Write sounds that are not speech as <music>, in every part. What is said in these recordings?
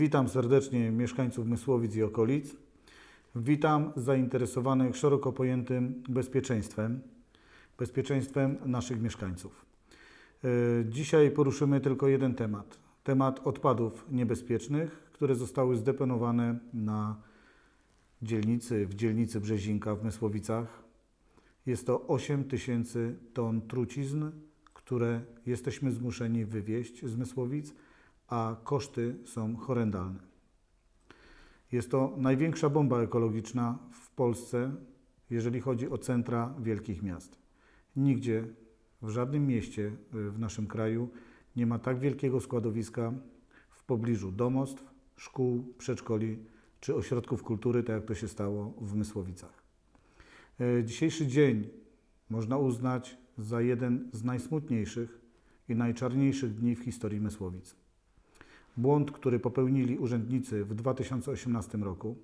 Witam serdecznie mieszkańców Mysłowic i okolic. Witam zainteresowanych szeroko pojętym bezpieczeństwem, bezpieczeństwem naszych mieszkańców. E, Dzisiaj poruszymy tylko jeden temat. Temat odpadów niebezpiecznych, które zostały zdeponowane na dzielnicy, w dzielnicy Brzezinka w Mysłowicach. Jest to 8 tysięcy ton trucizn, które jesteśmy zmuszeni wywieźć z Mysłowic, a koszty są horrendalne. Jest to największa bomba ekologiczna w Polsce, jeżeli chodzi o centra wielkich miast. Nigdzie, w żadnym mieście y, w naszym kraju nie ma tak wielkiego składowiska w pobliżu domostw, szkół, przedszkoli czy ośrodków kultury, tak jak to się stało w Mysłowicach. E, Dzisiejszy dzień można uznać za jeden z najsmutniejszych i najczarniejszych dni w historii Mysłowic. Błąd, który popełnili urzędnicy w 2018 roku,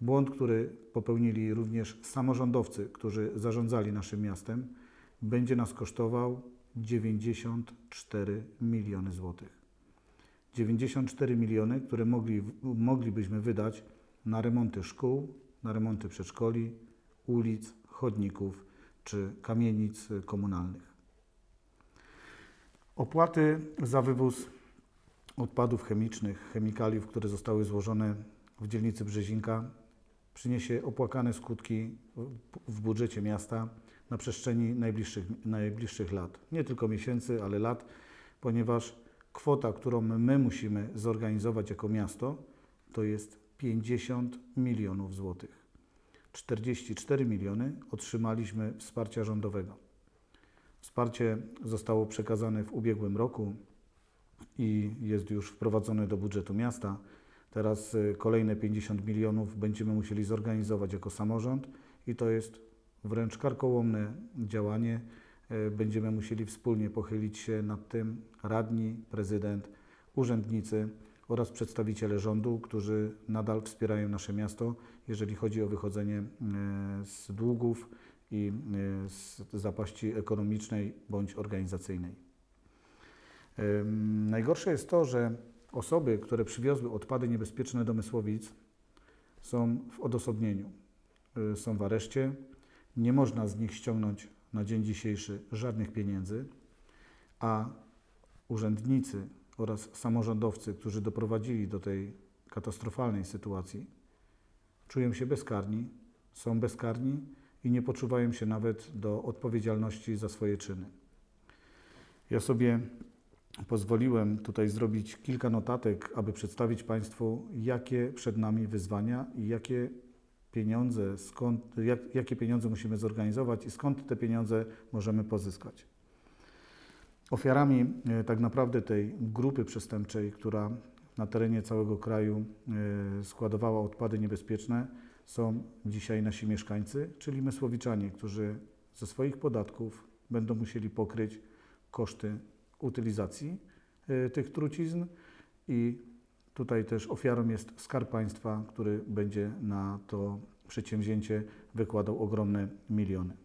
błąd, który popełnili również samorządowcy, którzy zarządzali naszym miastem, będzie nas kosztował 94 miliony złotych. 94 miliony, które mogli, moglibyśmy wydać na remonty szkół, na remonty przedszkoli, ulic, chodników czy kamienic komunalnych. Opłaty za wywóz odpadów chemicznych, chemikaliów, które zostały złożone w dzielnicy Brzezinka, przyniesie opłakane skutki w budżecie miasta na przestrzeni najbliższych, najbliższych lat. Nie tylko miesięcy, ale lat, ponieważ kwota, którą my musimy zorganizować jako miasto, to jest 50 milionów złotych. 44 miliony otrzymaliśmy wsparcia rządowego. Wsparcie zostało przekazane w ubiegłym roku i jest już wprowadzone do budżetu miasta. Teraz y, kolejne 50 milionów będziemy musieli zorganizować jako samorząd i to jest wręcz karkołomne działanie. Y, Będziemy musieli wspólnie pochylić się nad tym radni, prezydent, urzędnicy oraz przedstawiciele rządu, którzy nadal wspierają nasze miasto, jeżeli chodzi o wychodzenie y, z długów i z zapaści ekonomicznej bądź organizacyjnej. Najgorsze jest to, że osoby, które przywiozły odpady niebezpieczne do Mysłowic, są w odosobnieniu, y, są w areszcie. Nie można z nich ściągnąć na dzień dzisiejszy żadnych pieniędzy, a urzędnicy oraz samorządowcy, którzy doprowadzili do tej katastrofalnej sytuacji, czują się bezkarni, są bezkarni i nie poczuwają się nawet do odpowiedzialności za swoje czyny. Ja sobie pozwoliłem tutaj zrobić kilka notatek, aby przedstawić Państwu, jakie przed nami wyzwania i jakie pieniądze, skąd, jak, jakie pieniądze musimy zorganizować i skąd te pieniądze możemy pozyskać. Ofiarami e, tak naprawdę tej grupy przestępczej, która na terenie całego kraju e, składowała odpady niebezpieczne, są dzisiaj nasi mieszkańcy, czyli Mysłowiczanie, którzy ze swoich podatków będą musieli pokryć koszty utylizacji e, tych trucizn i tutaj też ofiarą jest Skarb Państwa, który będzie na to przedsięwzięcie wykładał ogromne miliony.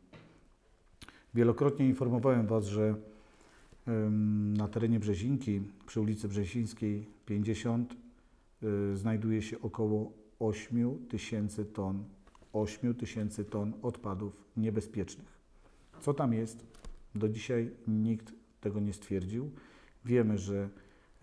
Wielokrotnie informowałem Was, że na terenie Brzezinki, przy ulicy Brzezińskiej 50, y, znajduje się około 8 tysięcy ton, 8 tysięcy ton odpadów niebezpiecznych. Co tam jest? Do dzisiaj nikt tego nie stwierdził. Wiemy, że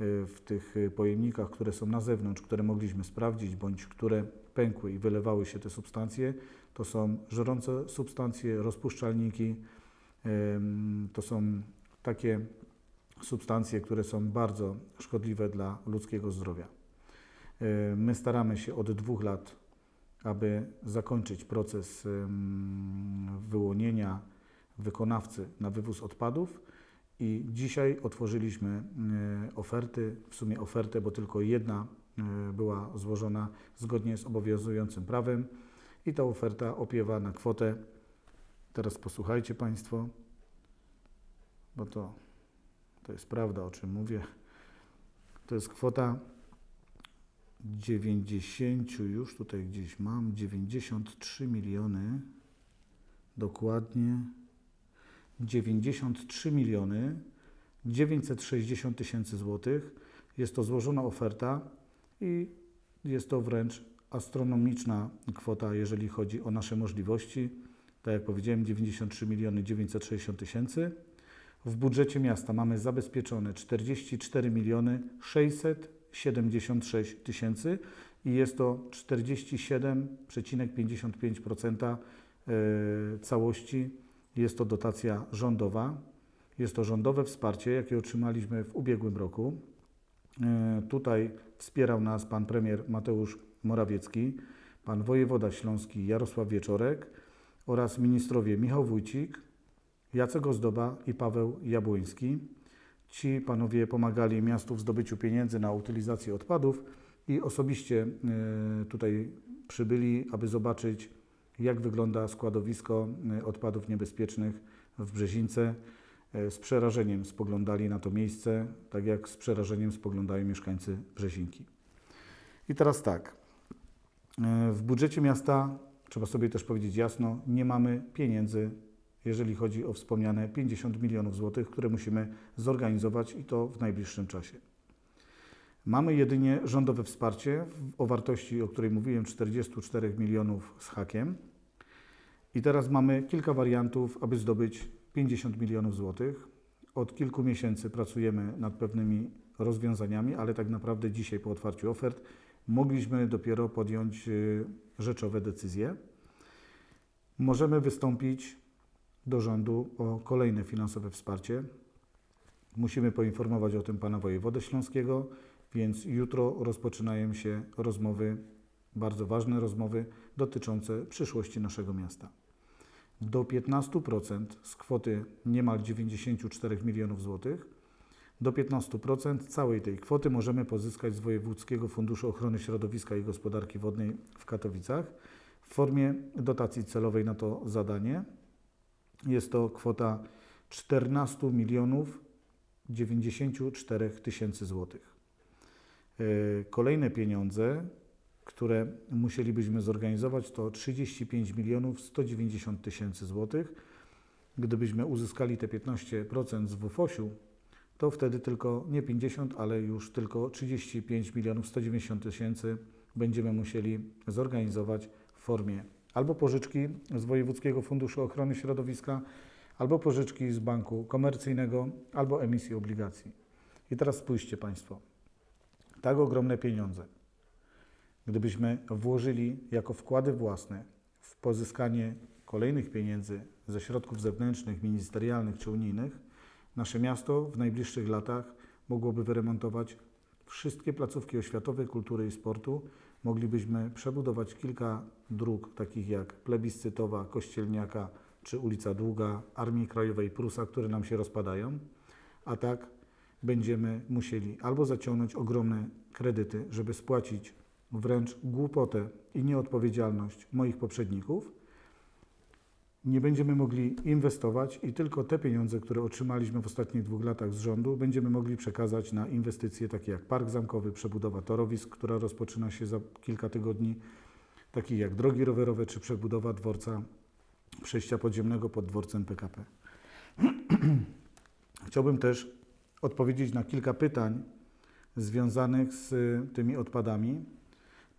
y, w tych y, pojemnikach, które są na zewnątrz, które mogliśmy sprawdzić, bądź które pękły i wylewały się te substancje, to są żrące substancje, rozpuszczalniki, to są takie substancje, które są bardzo szkodliwe dla ludzkiego zdrowia. Y, My staramy się od dwóch lat, aby zakończyć proces wyłonienia wykonawcy na wywóz odpadów i dzisiaj otworzyliśmy y, oferty, w sumie ofertę, bo tylko jedna y, była złożona zgodnie z obowiązującym prawem. I ta oferta opiewa na kwotę, teraz posłuchajcie Państwo, bo to, to jest prawda, o czym mówię, to jest kwota 90, już tutaj gdzieś mam, 93 miliony, dokładnie 93 miliony 960 tysięcy złotych. Jest to złożona oferta i jest to wręcz astronomiczna kwota, jeżeli chodzi o nasze możliwości. Tak jak powiedziałem, 93 miliony 960 tysięcy. W budżecie miasta mamy zabezpieczone 44 miliony 676 tysięcy i jest to 47,55% e, całości. Jest to dotacja rządowa. Jest to rządowe wsparcie, jakie otrzymaliśmy w ubiegłym roku. E, Tutaj wspierał nas pan premier Mateusz Morawiecki, pan wojewoda śląski Jarosław Wieczorek oraz ministrowie Michał Wójcik, Jacek Ozdoba i Paweł Jabłoński. Ci panowie pomagali miastu w zdobyciu pieniędzy na utylizację odpadów i osobiście e, tutaj przybyli, aby zobaczyć, jak wygląda składowisko e, odpadów niebezpiecznych w Brzezince. E, Z przerażeniem spoglądali na to miejsce, tak jak z przerażeniem spoglądają mieszkańcy Brzezinki. I teraz tak, e, w budżecie miasta, trzeba sobie też powiedzieć jasno, nie mamy pieniędzy, jeżeli chodzi o wspomniane 50 milionów złotych, które musimy zorganizować i to w najbliższym czasie. Mamy jedynie rządowe wsparcie o wartości, o której mówiłem, 44 milionów z hakiem. I teraz mamy kilka wariantów, aby zdobyć 50 milionów złotych. Od kilku miesięcy pracujemy nad pewnymi rozwiązaniami, ale tak naprawdę dzisiaj po otwarciu ofert mogliśmy dopiero podjąć y, rzeczowe decyzje. Możemy wystąpić do rządu o kolejne finansowe wsparcie. Musimy poinformować o tym pana wojewodę śląskiego, więc jutro rozpoczynają się rozmowy, bardzo ważne rozmowy dotyczące przyszłości naszego miasta. Do 15% z kwoty niemal 94 milionów złotych, do 15% całej tej kwoty możemy pozyskać z Wojewódzkiego Funduszu Ochrony Środowiska i Gospodarki Wodnej w Katowicach w formie dotacji celowej na to zadanie. Jest to kwota 14 milionów 94 tysięcy złotych. E, Kolejne pieniądze, które musielibyśmy zorganizować, to 35 milionów 190 tysięcy złotych. Gdybyśmy uzyskali te 15% z WFOŚ-u, to wtedy tylko nie 50, ale już tylko 35 milionów 190 tysięcy będziemy musieli zorganizować w formie albo pożyczki z Wojewódzkiego Funduszu Ochrony Środowiska, albo pożyczki z banku komercyjnego, albo emisji obligacji. I teraz spójrzcie Państwo, tak ogromne pieniądze, gdybyśmy włożyli jako wkłady własne w pozyskanie kolejnych pieniędzy ze środków zewnętrznych, ministerialnych czy unijnych, nasze miasto w najbliższych latach mogłoby wyremontować wszystkie placówki oświatowe, kultury i sportu. Moglibyśmy przebudować kilka dróg, takich jak Plebiscytowa, Kościelniaka czy ulica Długa, Armii Krajowej Prusa, które nam się rozpadają. A tak będziemy musieli albo zaciągnąć ogromne kredyty, żeby spłacić wręcz głupotę i nieodpowiedzialność moich poprzedników, nie będziemy mogli inwestować i tylko te pieniądze, które otrzymaliśmy w ostatnich dwóch latach z rządu, będziemy mogli przekazać na inwestycje takie jak Park Zamkowy, przebudowa torowisk, która rozpoczyna się za kilka tygodni, takie jak drogi rowerowe czy przebudowa dworca przejścia podziemnego pod dworcem PKP. <clears throat> Chciałbym też odpowiedzieć na kilka pytań związanych z tymi odpadami.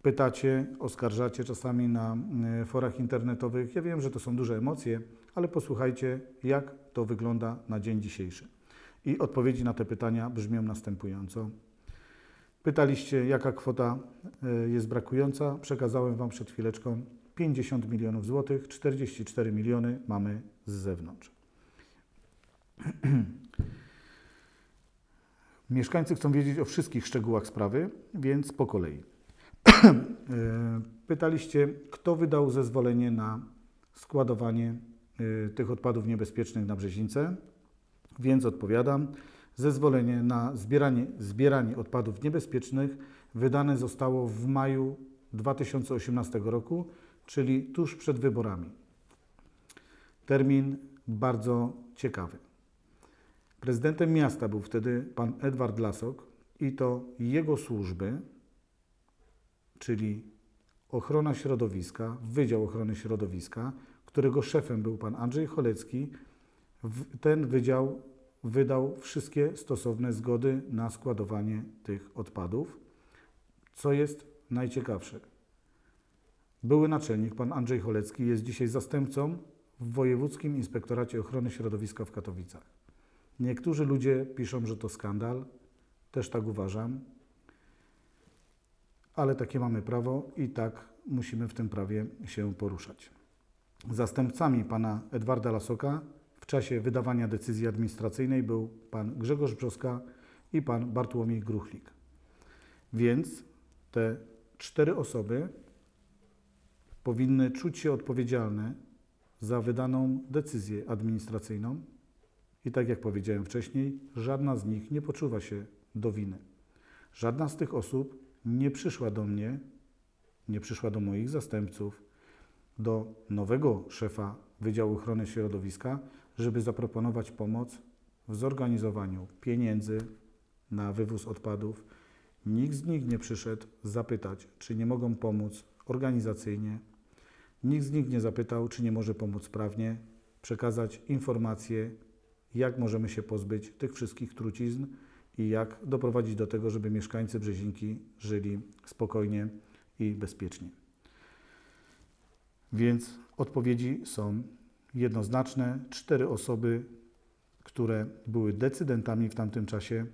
Pytacie, oskarżacie czasami na y, forach internetowych. Ja wiem, że to są duże emocje, ale posłuchajcie, jak to wygląda na dzień dzisiejszy. I odpowiedzi na te pytania brzmią następująco. Pytaliście, jaka kwota y, jest brakująca. Przekazałem Wam przed chwileczką 50 milionów złotych, 44 miliony mamy z zewnątrz. <clears throat> Mieszkańcy chcą wiedzieć o wszystkich szczegółach sprawy, więc po kolei. E, Pytaliście, kto wydał zezwolenie na składowanie e, tych odpadów niebezpiecznych na Brzezińce, więc odpowiadam. Zezwolenie na zbieranie, zbieranie odpadów niebezpiecznych wydane zostało w maju 2018 roku, czyli tuż przed wyborami. Termin bardzo ciekawy. Prezydentem miasta był wtedy pan Edward Lasok i to jego służby, czyli ochrona środowiska, Wydział Ochrony Środowiska, którego szefem był pan Andrzej Cholecki, ten wydział wydał wszystkie stosowne zgody na składowanie tych odpadów. Co jest najciekawsze? Były naczelnik, pan Andrzej Cholecki, jest dzisiaj zastępcą w Wojewódzkim Inspektoracie Ochrony Środowiska w Katowicach. Niektórzy ludzie piszą, że to skandal, też tak uważam, ale takie mamy prawo i tak musimy w tym prawie się poruszać. Zastępcami pana Edwarda Lasoka w czasie wydawania decyzji administracyjnej był pan Grzegorz Brzoska i pan Bartłomiej Gruchlik. Więc te cztery osoby powinny czuć się odpowiedzialne za wydaną decyzję administracyjną i tak jak powiedziałem wcześniej, żadna z nich nie poczuwa się do winy. Żadna z tych osób nie przyszła do mnie, nie przyszła do moich zastępców, do nowego szefa Wydziału Ochrony Środowiska, żeby zaproponować pomoc w zorganizowaniu pieniędzy na wywóz odpadów. Nikt z nich nie przyszedł zapytać, czy nie mogą pomóc organizacyjnie. Nikt z nich nie zapytał, czy nie może pomóc prawnie, przekazać informacje, jak możemy się pozbyć tych wszystkich trucizn i jak doprowadzić do tego, żeby mieszkańcy Brzezinki żyli spokojnie i bezpiecznie. Więc odpowiedzi są jednoznaczne. Cztery osoby, które były decydentami w tamtym czasie,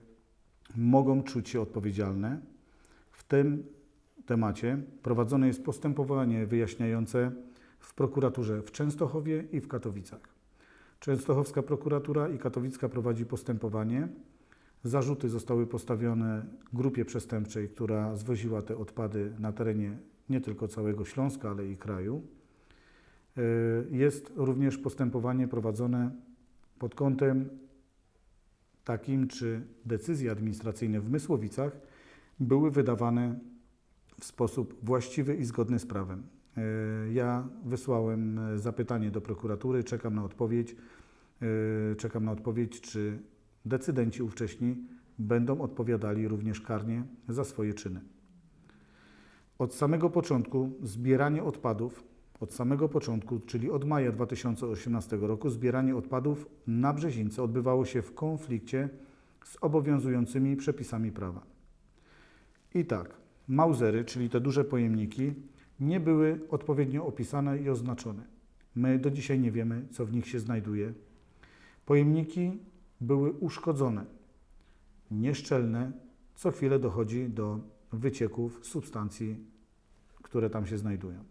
mogą czuć się odpowiedzialne. W tym temacie prowadzone jest postępowanie wyjaśniające w prokuraturze w Częstochowie i w Katowicach. Częstochowska prokuratura i katowicka prowadzi postępowanie. Zarzuty zostały postawione grupie przestępczej, która zwoziła te odpady na terenie nie tylko całego Śląska, ale i kraju. Y, Jest również postępowanie prowadzone pod kątem takim, czy decyzje administracyjne w Mysłowicach były wydawane w sposób właściwy i zgodny z prawem. Y, Ja wysłałem e, zapytanie do prokuratury, czekam na odpowiedź. Czekam na odpowiedź, czy decydenci ówcześni będą odpowiadali również karnie za swoje czyny. Od samego początku zbieranie odpadów, od samego początku, czyli od maja 2018 roku, zbieranie odpadów na Brzezińce odbywało się w konflikcie z obowiązującymi przepisami prawa. I tak, mauzery, czyli te duże pojemniki, nie były odpowiednio opisane i oznaczone. My do dzisiaj nie wiemy, co w nich się znajduje. Pojemniki były uszkodzone, nieszczelne. Co chwilę dochodzi do wycieków substancji, które tam się znajdują.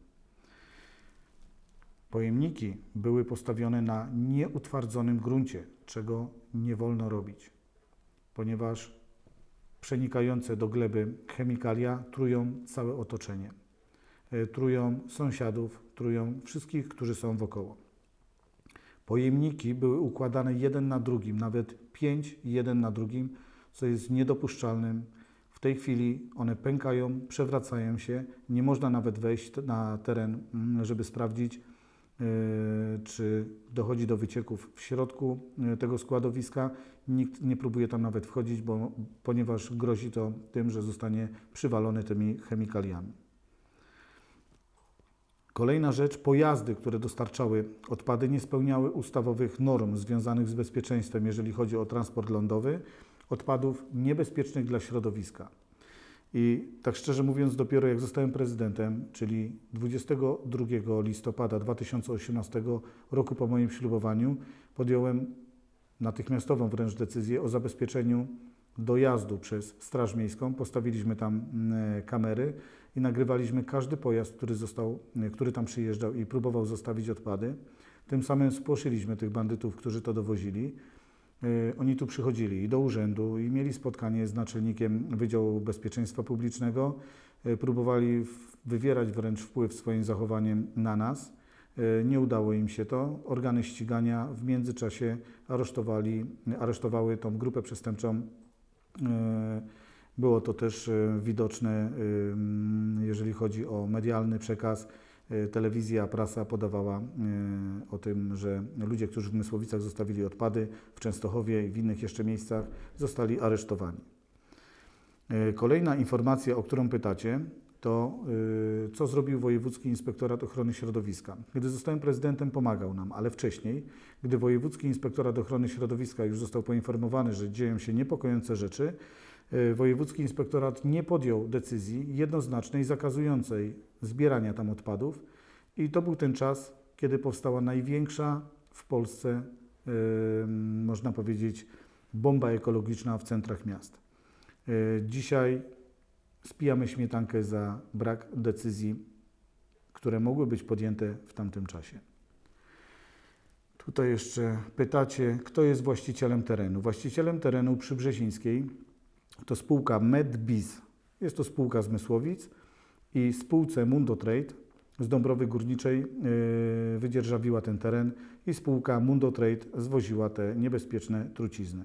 Pojemniki były postawione na nieutwardzonym gruncie, czego nie wolno robić, ponieważ przenikające do gleby chemikalia trują całe otoczenie. E, Trują sąsiadów, trują wszystkich, którzy są wokoło. Pojemniki były układane jeden na drugim, nawet pięć jeden na drugim, co jest niedopuszczalnym. W tej chwili one pękają, przewracają się. Nie można nawet wejść na teren, mm, żeby sprawdzić, yy, czy dochodzi do wycieków w środku yy, tego składowiska. Nikt nie próbuje tam nawet wchodzić, bo, ponieważ grozi to tym, że zostanie przywalony tymi chemikaliami. Kolejna rzecz, pojazdy, które dostarczały odpady, nie spełniały ustawowych norm związanych z bezpieczeństwem, jeżeli chodzi o transport lądowy odpadów niebezpiecznych dla środowiska. I tak szczerze mówiąc, dopiero jak zostałem prezydentem, czyli 22 listopada 2018 roku po moim ślubowaniu, podjąłem natychmiastową wręcz decyzję o zabezpieczeniu dojazdu przez Straż Miejską. Postawiliśmy tam mm, kamery i nagrywaliśmy każdy pojazd, który, został, który tam przyjeżdżał i próbował zostawić odpady. Tym samym spłoszyliśmy tych bandytów, którzy to dowozili. Y, Oni tu przychodzili i do urzędu i mieli spotkanie z naczelnikiem Wydziału Bezpieczeństwa Publicznego. Y, Próbowali wywierać wręcz wpływ swoim zachowaniem na nas. Nie udało im się to. Organy ścigania w międzyczasie aresztowali, aresztowały tą grupę przestępczą. Było to też y, widoczne, y, mm, jeżeli chodzi o medialny przekaz. Y, Telewizja, prasa podawała o tym, że ludzie, którzy w Mysłowicach zostawili odpady, w Częstochowie i w innych jeszcze miejscach, zostali aresztowani. Kolejna informacja, o którą pytacie, to co zrobił Wojewódzki Inspektorat Ochrony Środowiska. Gdy zostałem prezydentem, pomagał nam, ale wcześniej, gdy Wojewódzki Inspektorat Ochrony Środowiska już został poinformowany, że dzieją się niepokojące rzeczy, Wojewódzki Inspektorat nie podjął decyzji jednoznacznej zakazującej zbierania tam odpadów i to był ten czas, kiedy powstała największa w Polsce, e, można powiedzieć, bomba ekologiczna w centrach miast. E, Dzisiaj spijamy śmietankę za brak decyzji, które mogły być podjęte w tamtym czasie. Tutaj jeszcze pytacie, kto jest właścicielem terenu. Właścicielem terenu przy Brzezińskiej to spółka MedBiz. Jest to spółka z Mysłowic i spółce Mundo Trade z Dąbrowy Górniczej yy, wydzierżawiła ten teren i spółka Mundo Trade zwoziła te niebezpieczne trucizny.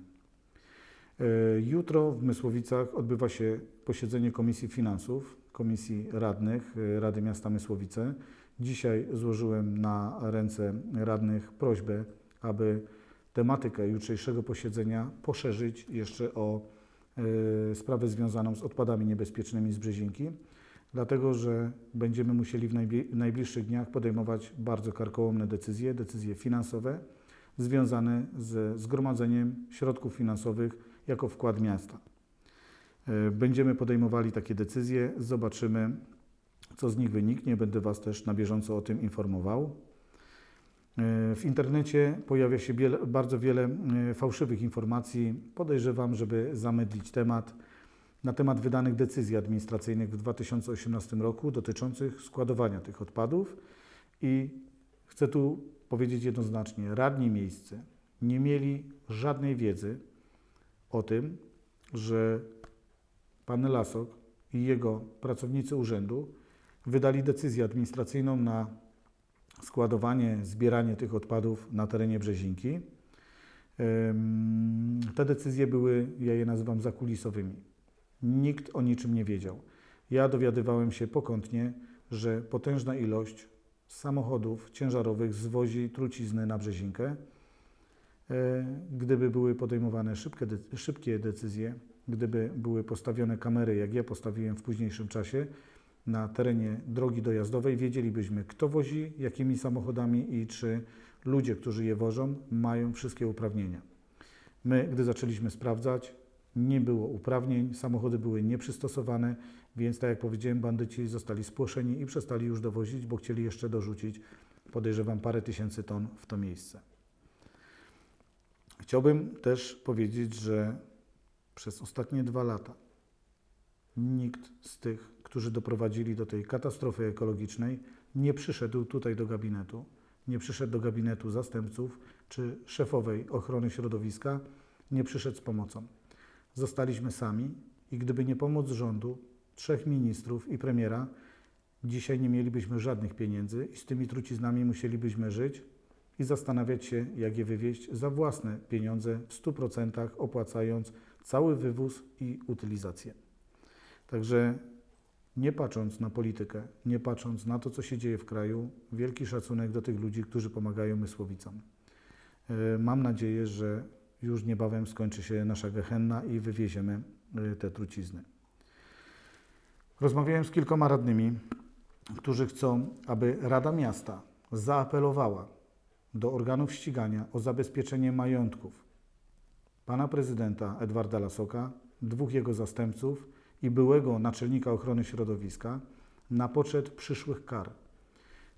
Yy, Jutro w Mysłowicach odbywa się posiedzenie Komisji Finansów, Komisji Radnych yy, Rady Miasta Mysłowice. Dzisiaj złożyłem na ręce radnych prośbę, aby tematykę jutrzejszego posiedzenia poszerzyć jeszcze o sprawę związaną z odpadami niebezpiecznymi z Brzezinki, dlatego że będziemy musieli w najbli- najbliższych dniach podejmować bardzo karkołomne decyzje, decyzje finansowe związane z zgromadzeniem środków finansowych jako wkład miasta. Y, Będziemy podejmowali takie decyzje, zobaczymy, co z nich wyniknie. Będę Was też na bieżąco o tym informował. E, W internecie pojawia się bardzo wiele e, fałszywych informacji. Podejrzewam, żeby zamydlić temat na temat wydanych decyzji administracyjnych w 2018 roku dotyczących składowania tych odpadów. I chcę tu powiedzieć jednoznacznie: radni miejscy nie mieli żadnej wiedzy o tym, że pan Lasok i jego pracownicy urzędu wydali decyzję administracyjną na składowanie, zbieranie tych odpadów na terenie Brzezinki. Te decyzje były, ja je nazywam zakulisowymi. Nikt o niczym nie wiedział. Ja dowiadywałem się pokątnie, że potężna ilość samochodów ciężarowych zwozi trucizny na Brzezinkę. E, Gdyby były podejmowane szybkie, szybkie decyzje, gdyby były postawione kamery, jak ja postawiłem w późniejszym czasie, na terenie drogi dojazdowej, wiedzielibyśmy, kto wozi, jakimi samochodami i czy ludzie, którzy je wożą, mają wszystkie uprawnienia. My, gdy zaczęliśmy sprawdzać, nie było uprawnień, samochody były nieprzystosowane, więc tak jak powiedziałem, bandyci zostali spłoszeni i przestali już dowozić, bo chcieli jeszcze dorzucić, podejrzewam, parę tysięcy ton w to miejsce. Chciałbym też powiedzieć, że przez ostatnie dwa lata nikt z tych, którzy doprowadzili do tej katastrofy ekologicznej, nie przyszedł tutaj do gabinetu, nie przyszedł do gabinetu zastępców czy szefowej ochrony środowiska, nie przyszedł z pomocą. Zostaliśmy sami i gdyby nie pomoc rządu, trzech ministrów i premiera, dzisiaj nie mielibyśmy żadnych pieniędzy i z tymi truciznami musielibyśmy żyć i zastanawiać się, jak je wywieźć za własne pieniądze, w 100% opłacając cały wywóz i utylizację. Także nie patrząc na politykę, nie patrząc na to, co się dzieje w kraju, wielki szacunek do tych ludzi, którzy pomagają Mysłowicom. E, Mam nadzieję, że już niebawem skończy się nasza gehenna i wywieziemy e, te trucizny. Rozmawiałem z kilkoma radnymi, którzy chcą, aby Rada Miasta zaapelowała do organów ścigania o zabezpieczenie majątków pana prezydenta Edwarda Lasoka, dwóch jego zastępców i byłego naczelnika ochrony środowiska na poczet przyszłych kar,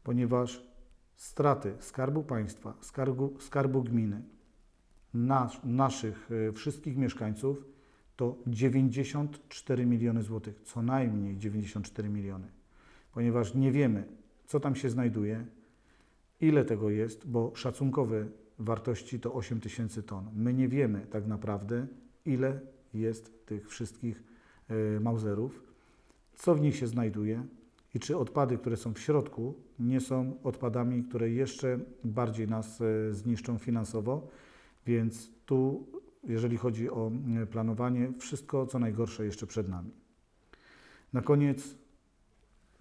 ponieważ straty Skarbu Państwa, Skarbu, skarbu Gminy, nas, naszych e, wszystkich mieszkańców to 94 miliony złotych, co najmniej 94 miliony, ponieważ nie wiemy, co tam się znajduje, ile tego jest, bo szacunkowe wartości to 8 tysięcy ton. My nie wiemy tak naprawdę, ile jest tych wszystkich e, mauzerów, co w nich się znajduje i czy odpady, które są w środku, nie są odpadami, które jeszcze bardziej nas e, zniszczą finansowo. Więc tu, jeżeli chodzi o e, planowanie, wszystko co najgorsze jeszcze przed nami. Na koniec,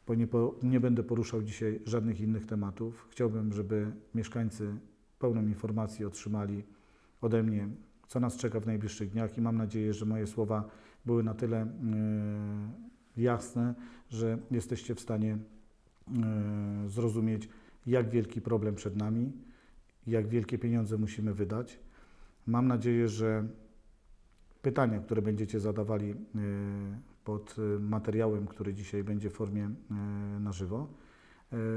bo nie, po, nie będę poruszał dzisiaj żadnych innych tematów, chciałbym, żeby mieszkańcy pełną informację otrzymali ode mnie, co nas czeka w najbliższych dniach i mam nadzieję, że moje słowa były na tyle e, jasne, że jesteście w stanie e, zrozumieć, jak wielki problem przed nami, jak wielkie pieniądze musimy wydać. Mam nadzieję, że pytania, które będziecie zadawali e, pod materiałem, który dzisiaj będzie w formie na żywo.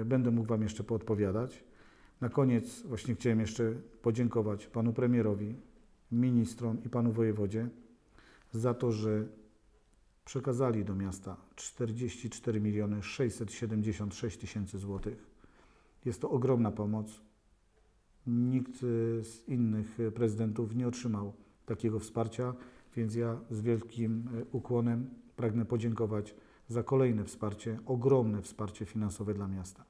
Będę mógł Wam jeszcze poodpowiadać. Na koniec właśnie chciałem jeszcze podziękować Panu Premierowi, ministrom i Panu Wojewodzie za to, że przekazali do miasta 44 miliony 676 tysięcy złotych. Jest to ogromna pomoc. Nikt e, z innych e, prezydentów nie otrzymał takiego wsparcia, więc ja z wielkim e, ukłonem pragnę podziękować za kolejne wsparcie, ogromne wsparcie finansowe dla miasta.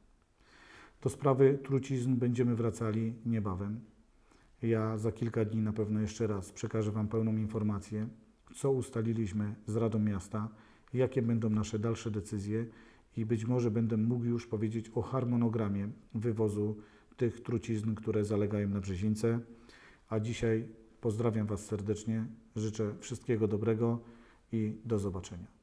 Do sprawy trucizn będziemy wracali niebawem. Ja za kilka dni na pewno jeszcze raz przekażę Wam pełną informację, co ustaliliśmy z Radą Miasta, jakie będą nasze dalsze decyzje i być może będę mógł już powiedzieć o harmonogramie wywozu tych trucizn, które zalegają na Brzezińce. A dzisiaj pozdrawiam Was serdecznie, życzę wszystkiego dobrego i do zobaczenia.